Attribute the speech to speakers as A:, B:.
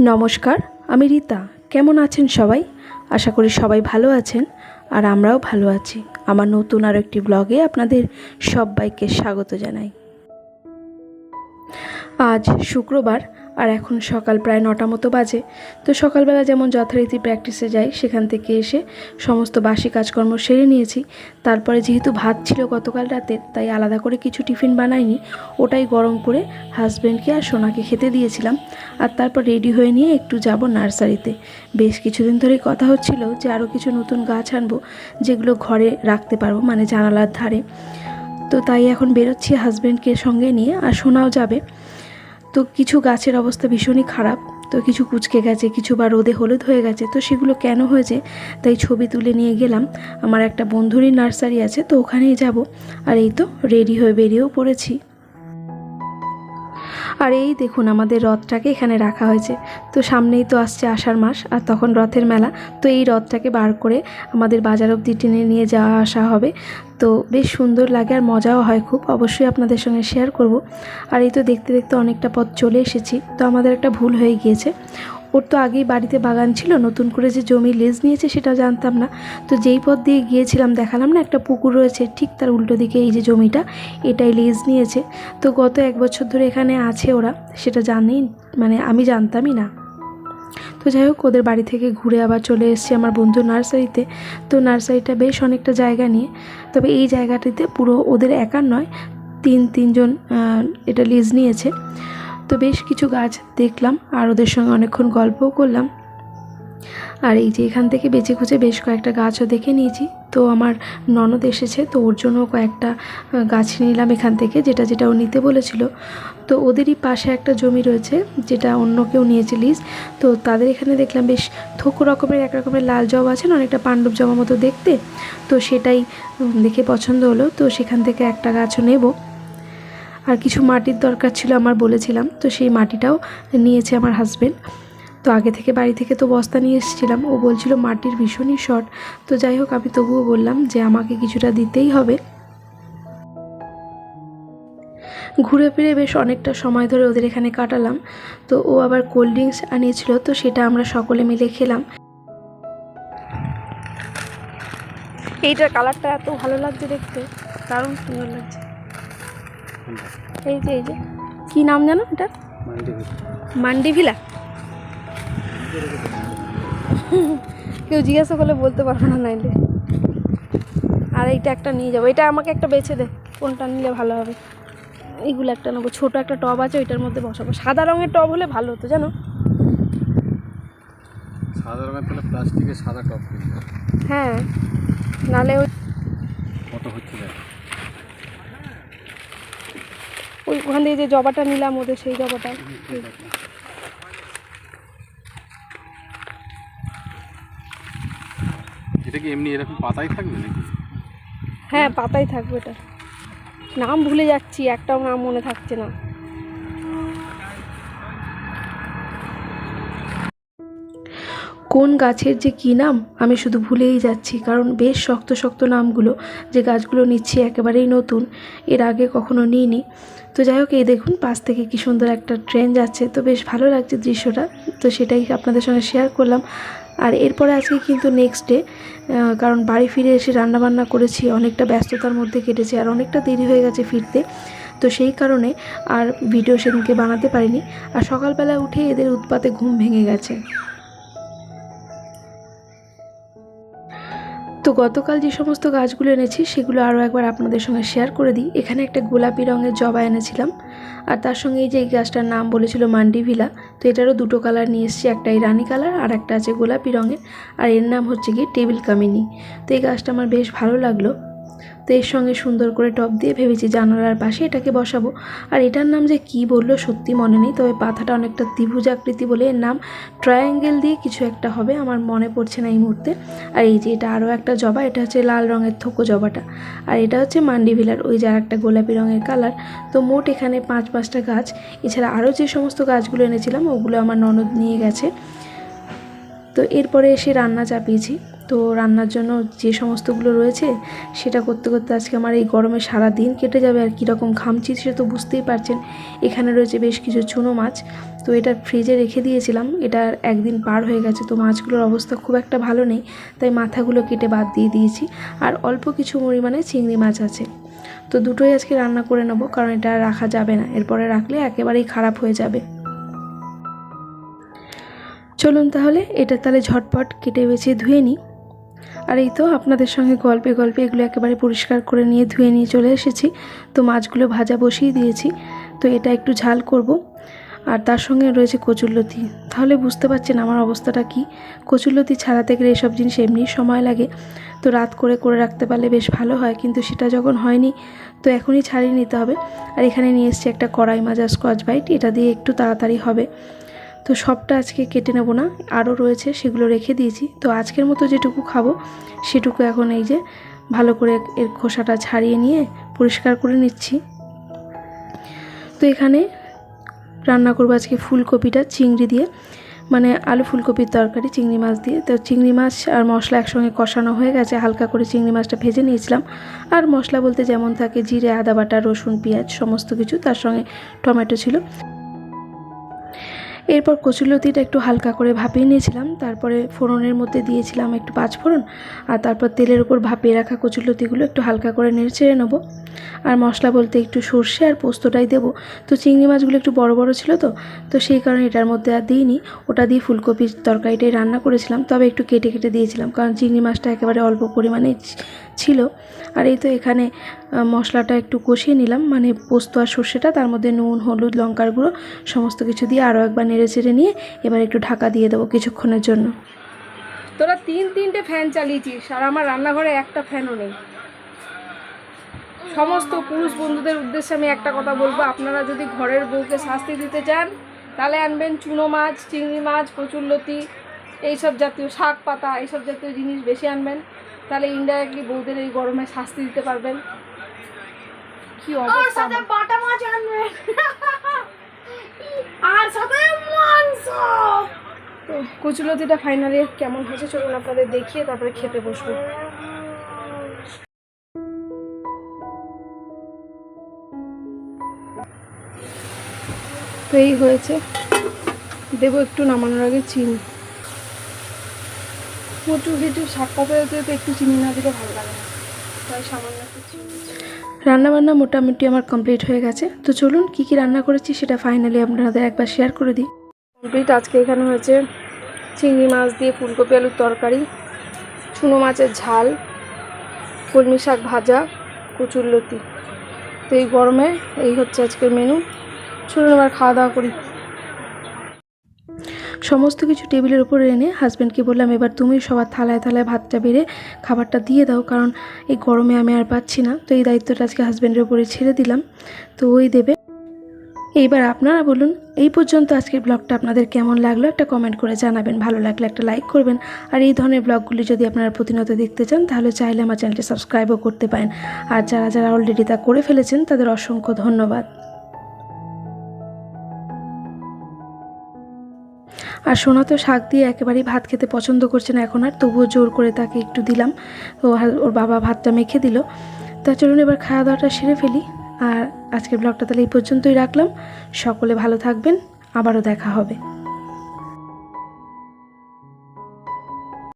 A: নমস্কার, আমি রীতা। কেমন আছেন সবাই? আশা করি সবাই ভালো আছেন, আর আমরাও ভালো আছি। আমার নতুন আর একটি ব্লগে আপনাদের সবাইকে স্বাগত জানাই। আজ শুক্রবার আর এখন সকাল প্রায় নটা মতো বাজে। তো সকালবেলা যেমন যথারীতি প্র্যাকটিসে যাই, সেখান থেকে এসে সমস্ত বাসি কাজকর্ম সেরে নিয়েছি। তারপরে যেহেতু ভাত ছিল গতকাল রাতের, তাই আলাদা করে কিছু টিফিন বানাইনি। ওটাই গরম করে হাজব্যান্ডকে আর সোনাকে খেতে দিয়েছিলাম। আর তারপর রেডি হয়ে নিয়ে একটু যাব নার্সারিতে বেশ কিছুদিন ধরেই কথা হচ্ছিল যে আরও কিছু নতুন গাছ আনব, যেগুলো ঘরে রাখতে পারব মানে জানালার ধারে। তো তাই এখন বেরোচ্ছি হাজব্যান্ডকে সঙ্গে নিয়ে, আর সোনাও যাবে। তো কিছু গাছের অবস্থা ভীষণই খারাপ। তো কিছু কুচকে গেছে, কিছু বা রোদে হলুদ হয়ে গেছে। তো সেগুলো কেন হয়েছে? তাই ছবি তুলে নিয়ে গেলাম। আমার একটা বন্ধুরই নার্সারি আছে, তো ওখানেই যাব। আর এই তো রেডি হয়ে বেরিয়েও পড়েছি। আর এই দেখুন, আমাদের রথটাকে এখানে রাখা হয়েছে। তো সামনেই তো আসছে আষাঢ় মাস, আর তখন রথের মেলা। তো এই রথটাকে বার করে আমাদের বাজার অবধি টেনে নিয়ে যাওয়া আসা হবে। তো বেশ সুন্দর লাগে আর মজাও হয় খুব। অবশ্যই আপনাদের সঙ্গে শেয়ার করব। আর এই তো দেখতে দেখতে অনেকটা পথ চলে এসেছি। তো আমাদের একটা ভুল হয়ে গিয়েছে। ওর তো আগেই বাড়িতে বাগান ছিল, নতুন করে যে জমি লেজ নিয়েছে সেটা জানতাম না। তো যেই পথ দিয়ে গিয়েছিলাম, দেখালাম না একটা পুকুর রয়েছে, ঠিক তার উল্টো দিকে এই যে জমিটা, এটাই লেজ নিয়েছে। তো গত এক বছর ধরে এখানে আছে ওরা, সেটা জানি মানে আমি জানতামই না। তো যাই হোক, ওদের বাড়ি থেকে ঘুরে আবার চলে এসেছি আমার বন্ধু নার্সারিতে। তো নার্সারিটা বেশ অনেকটা জায়গা নিয়ে, তবে এই জায়গাটিতে পুরো ওদের একার নয়, তিন, তিনজন এটা লিজ নিয়েছে। তো বেশ কিছু গাছ দেখলাম আর ওদের সঙ্গে অনেকক্ষণ গল্পও করলাম। আর এই যে এখান থেকে বেছে খুঁজে বেশ কয়েকটা গাছও দেখে নিয়েছি। তো আমার ননদ এসেছে, তো ওর জন্য কয়েকটা গাছ নিলাম এখান থেকে, যেটা যেটা ও নিতে বলেছিল। তো ওদেরই পাশে একটা জমি রয়েছে, যেটা অন্য কেউ নিয়েছে লিজ। তো তাদের এখানে দেখলাম বেশ থোকো রকমের, এক রকমের লাল জবা আছে না, অনেকটা পাণ্ডব জবা মতো দেখতে। তো সেটাই দেখে পছন্দ হলো। তো সেখান থেকে একটা গাছও নেব। আর কিছু মাটির দরকার ছিল আমার বলেছিলাম, তো সেই মাটিটাও নিয়েছে আমার হাজবেন্ড তো আগে থেকে বাড়ি থেকে তো বস্তা নিয়ে এসেছিলাম, ও বলছিল মাটির ভীষণই শর্ট তো যাই হোক, আমি তবুও বললাম যে আমাকে কিছুটা দিতেই হবে। ঘুরে ফিরে বেশ অনেকটা সময় ধরে ওদের এখানে কাটালাম, তো ও আবার কোল্ড ড্রিঙ্কস আনিয়েছিল, তো সেটা আমরা সকলে মিলে খেলাম। এইটার কালারটা এত ভালো লাগছে দেখতে, দারুণ সুন্দর লাগছে। এই যে এই যে। কি নাম জানো এটা? মান্ডি ভিলা। কেউ জিজ্ঞাসা করলে বলতে পারব না নাইলে। আর এইটা একটা নিয়ে যাব। এটা আমাকে একটা বেছে দে। কোনটা নিলে ভালো হবে? এইগুলো একটা নেব। ছোটো একটা টব আছে ওইটার মধ্যে বসাবো। সাদা রঙের টব হলে ভালো হতো জানো?
B: সাদা রঙের তাহলে প্লাস্টিকের সাদা হবে।
A: হ্যাঁ। নালে ওই
B: কত হচ্ছে দেখ।
A: ওই ওখান থেকে যে জবাটা নিলাম ওদের সেই জবাটা।
B: এটা কি এমনি এরকম পাতাই থাকবে নাকি?
A: হ্যাঁ পাতাই থাকবে এটা। নাম ভুলে যাচ্ছি একটাও নাম মনে থাকছে না। কোন গাছের যে কী নাম, আমি শুধু ভুলেই যাচ্ছি। কারণ বেশ শক্ত শক্ত নামগুলো, যে গাছগুলো নিচ্ছি, একেবারেই নতুন। এর আগে কখনো নিইনি। তো যাই হোক, এই দেখুন, পাশ থেকে কি সুন্দর একটা ট্রেন যাচ্ছে। তো বেশ ভালো লাগছে দৃশ্যটা। তো সেটাই আপনাদের সঙ্গে শেয়ার করলাম। আর এরপরে আজকে কিন্তু নেক্সট ডে কারণ বাড়ি ফিরে এসে রান্নাবান্না করেছি, অনেকটা ব্যস্ততার মধ্যে কেটেছে, আর অনেকটা দেরি হয়ে গেছে ফিরতে। তো সেই কারণে আর ভিডিও সেদিনকে বানাতে পারিনি। আর সকালবেলা উঠে এদের উৎপাতে ঘুম ভেঙে গেছে। তো গতকাল যে সমস্ত গাছগুলো এনেছি, সেগুলো আরও একবার আপনাদের সঙ্গে শেয়ার করে দিই। এখানে একটা গোলাপি রঙের জবা এনেছিলাম। আর তার সঙ্গে এই যে এই গাছটার নাম বলেছিল মান্ডিভিলা, তো এটারও দুটো কালার নিয়ে এসেছি একটা এই রানি কালার আর একটা আছে গোলাপি রঙের। আর এর নাম হচ্ছে গিয়ে টেবিল কামিনি। তো এই গাছটা আমার বেশ ভালো লাগল। তো এর সঙ্গে সুন্দর করে টপ দিয়ে ভেবেছি জানালার পাশে এটাকে বসাবো। আর এটার নাম যে কি বলল সত্যি মনে নেই, তবে পাতাটা অনেকটা ত্রিভুজ আকৃতি বলে এর নাম ট্রায়াঙ্গেল দিয়ে কিছু একটা হবে, আমার মনে পড়ছে না এই মুহূর্তে। আর এই যে এটা আরও একটা জবা, এটা হচ্ছে লাল রঙের থোকো জবাটা। আর এটা হচ্ছে মান্ডি ভিলার, ওই যে আর একটা গোলাপি রঙের কালার। তো মোট এখানে পাঁচ পাঁচটা গাছ। এছাড়া আরও যে সমস্ত গাছগুলো এনেছিলাম, ওগুলো আমার ননদ নিয়ে গেছে। তো এরপরে এসে রান্না চাপিয়েছি। তো রান্নার জন্য যে সমস্তগুলো রয়েছে, সেটা করতে করতে আজকে আমার এই গরমে সারা দিন কেটে যাবে আর কীরকম ঘামছি সে তো বুঝতেই পারছেন। এখানে রয়েছে বেশ কিছু চুনো মাছ। তো এটা ফ্রিজে রেখে দিয়েছিলাম। এটা একদিন পার হয়ে গেছে, তো মাছগুলোর অবস্থা খুব একটা ভালো নেই, তাই মাথাগুলো কেটে বাদ দিয়ে দিয়েছি। আর অল্প কিছু পরিমাণে চিংড়ি মাছ আছে। তো দুটোই আজকে রান্না করে নেব, কারণ এটা রাখা যাবে না। এরপরে রাখলে একেবারেই খারাপ হয়ে যাবে। চলুন তাহলে, এটা তাহলে ঝটপট কেটে বেছে ধুয়ে নিই। আর এই তো আপনাদের সঙ্গে গল্পে গল্পে এগুলো একেবারে পরিষ্কার করে নিয়ে ধুয়ে নিয়ে চলে এসেছি। তো মাছগুলো ভাজা বসিয়ে দিয়েছি। তো এটা একটু ঝাল করব। আর তার সঙ্গে রয়েছে কচুরলতি। তাহলে বুঝতে পারছেন আমার অবস্থাটা কি? কচুরলতি ছাড়াতে গেলে এসব জিনিস এমনি সময় লাগে। তো রাত করে করে রাখতে পারলে বেশ ভালো হয়, কিন্তু সেটা যখন হয়নি, তো এখনই ছাড়িয়ে নিতে হবে। আর এখানে নিয়ে এসেছি একটা কড়াই মাজা স্কচ বাইট। এটা দিয়ে একটু তাড়াতাড়ি হবে। তো সবটা আজকে কেটে নেব না, আরও রয়েছে সেগুলো রেখে দিয়েছি। তো আজকের মতো যেটুকু খাব, সেটুকু এখন এই যে ভালো করে এর খোসাটা ছাড়িয়ে নিয়ে পরিষ্কার করে নিচ্ছি। তো এখানে রান্না করব আজকে ফুলকপিটা চিংড়ি দিয়ে মানে আলু ফুলকপির তরকারি, চিংড়ি মাছ দিয়ে। তো চিংড়ি মাছ আর মশলা একসঙ্গে কষানো হয়ে গেছে, হালকা করে চিংড়ি মাছটা ভেজে নিয়েছিলাম। আর মশলা বলতে যেমন থাকে, জিরে, আদা বাটা, রসুন, পেঁয়াজ, সমস্ত কিছু, তার সঙ্গে টমেটো ছিল। এরপর কচুলতিটা একটু হালকা করে ভাপিয়ে নিয়েছিলাম। তারপরে ফোড়নের মধ্যে দিয়েছিলাম একটু পাঁচ ফোড়ন আর তারপর তেলের উপর ভাপিয়ে রাখা কচুলতিগুলো একটু হালকা করে নেড়ে নেব। আর মশলা বলতে একটু সর্ষে আর পোস্তটাই দেবো। তো চিংড়ি মাছগুলো একটু বড় বড় ছিল তো তো সেই কারণে এটার মধ্যে আর দিইনি। ওটা দিয়ে ফুলকপির তরকারিটাই রান্না করেছিলাম, তবে একটু কেটে কেটে দিয়েছিলাম। কারণ চিংড়ি মাছটা একেবারে অল্প পরিমাণে ছিল। আর এই তো এখানে মশলাটা একটু কষিয়ে নিলাম। মানে পোস্ত আর সর্ষেটা, তার মধ্যে নুন, হলুদ, লঙ্কার গুঁড়ো, সমস্ত কিছু দিয়ে আরও একবার নেড়ে চেড়ে নিয়ে এবার একটু ঢাকা দিয়ে দেবো কিছুক্ষণের জন্য।
C: তোরা তিন তিনটে ফ্যান চালিয়েছিস, আর আমার রান্নাঘরে একটা ফ্যানও নেই। সমস্ত পুরুষ বন্ধুদের উদ্দেশ্যে আমি একটা কথা বলব, আপনারা যদি ঘরের বউকে শাস্তি দিতে চান, তাহলে আনবেন চুনো মাছ, চিংড়ি মাছ, কচুরলতি, এইসব জাতীয় শাক পাতা, এইসব জাতীয় জিনিস বেশি আনবেন। তাহলে ইনডাইরেক্টলি বউদের এই গরমে শাস্তি দিতে পারবেন। কি অবস্থা।
D: বাটা মাছ আর সাথে মাংস।
C: তো কচুলতিটা ফাইনালি কেমন হয়েছে চলুন আপনাদের দেখিয়ে তারপরে খেতে বসবো। তো এই হয়েছে। দেবো একটু নামানোর আগে চিনি। কচু কিছু শাক পাতা জাতীয় তো একটু চিনি না দিলে ভালো লাগে না। তাই সামান্য একটু চিনি।
A: রান্নাবান্না মোটামুটি আমার কমপ্লিট হয়ে গেছে। তো চলুন কী কী রান্না করেছি সেটা ফাইনালি আপনাদের একবার শেয়ার করে দিই।
C: কমপ্লিট আজকে এখানে হয়েছে চিংড়ি মাছ দিয়ে ফুলকপি আলুর তরকারি চুনো মাছের ঝাল কলমি শাক ভাজা কচুর লতি। তো এই গরমে এই হচ্ছে আজকের মেনু চলুন এবার খাওয়া দাওয়া করি।
A: সমস্ত কিছু টেবিলের উপর এনে হাজব্যান্ডকে বললাম, এবার তুমি সবার থালায় থালায় ভাতটা বেড়ে খাবারটা দিয়ে দাও, কারণ এই গরমে আমি আর পাচ্ছি না। তো এই দায়িত্বটা আজকে হাজব্যান্ডের উপরে ছেড়ে দিলাম। তো ওই দেবে। এইবার আপনারা বলুন, এই পর্যন্ত আজকের ব্লগটা আপনাদের কেমন লাগল? একটা কমেন্ট করে জানাবেন। ভালো লাগলে একটা লাইক করবেন। আর এই ধরনের ব্লগগুলি যদি আপনারা প্রতিনিয়ত দেখতে চান, তাহলে চাইলে আমার চ্যানেলটি সাবস্ক্রাইবও করতে পারেন। আর যারা যারা অলরেডি তা করে ফেলেছেন, তাদের অসংখ্য ধন্যবাদ। আর সোনা তো শাক দিয়ে একেবারেই ভাত খেতে পছন্দ করছে না এখন আর, তবুও জোর করে তাকে একটু দিলাম। তো ওর বাবা ভাতটা মেখে দিল। তা চলুন এবার খাওয়া দাওয়াটা সেরে ফেলি। আর আজকের ব্লগটা তাহলে এই পর্যন্তই রাখলাম। সকলে ভালো থাকবেন। আবারও দেখা হবে।